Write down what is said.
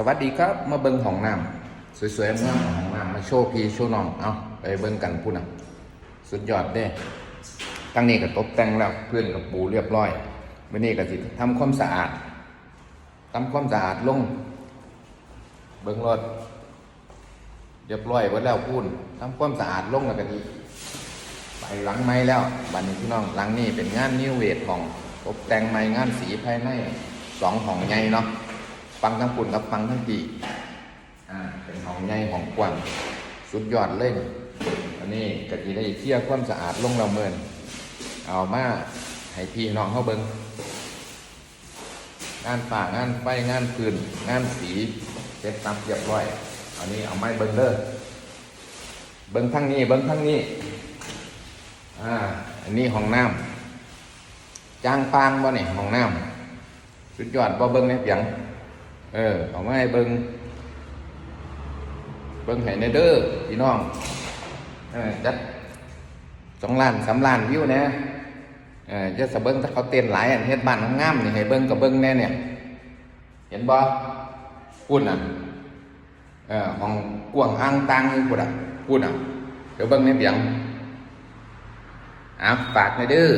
สวัสดีครับ มาเบิ้งห้องน้ำสวยๆงามห้องน้ำมาโชว์พี่โชว์น้องเอาไปเบิ้งกันพูดนะสุดยอดเด้ตั้งนี้ก็ตกแต่งแล้วเพื่อนกับปูเรียบร้อยวันนี้ก็สิทำความสะอาดทำความสะอาดลง เบิ้งรถเรียบร้อยหมดแล้วพูนทำความสะอาดลงแล้วก็ดีไปหลังไม้แล้วบันนี้พี่น้องหลังนี้เป็นงานนิวเวทของตกแต่งไม้งานสีภายในสองห้องใหญ่เนาะ ฟังทั้งปุ่นกับฟังทั้งปีอ่าเป็นห้องใหญ่ห้องกว้างสุดยอดเลยอันนี้ก็จะได้เคลียร์ความสะอาดลงเราเมินเอามาให้พี่น้องเข้าเบิงงานฝ่างานไฟงานพื้นงานสีเสร็จสับเรียบร้อยอันนี้เอาไม้เบิงเด้อเบิงทั้งนี้เบิงทั้งนี้อ่าอันนี้ห้องน้ำจางปางบ่เนี่ยห้องน้ำสุดยอดบ่เบิ้งในเปียง เออเอามาให้เบิ้งเบิ้งให้ในเด้อพี่น้องเออจัดสองล้านสามล้านวิวนะเออจะสะเบิ้งถ้าเขาเต้นหลายอันเฮ็ดบ้านงามนี่ให้เบิ้งกับเบิ้งแน่เนี่ย เห็นบ่พูดน่ะเออห้องกว้างอ่างตางอยู่พูดอะพูดอะเดี๋ยวเบิ้งในเปียงอะฝากหน่อยเด้อ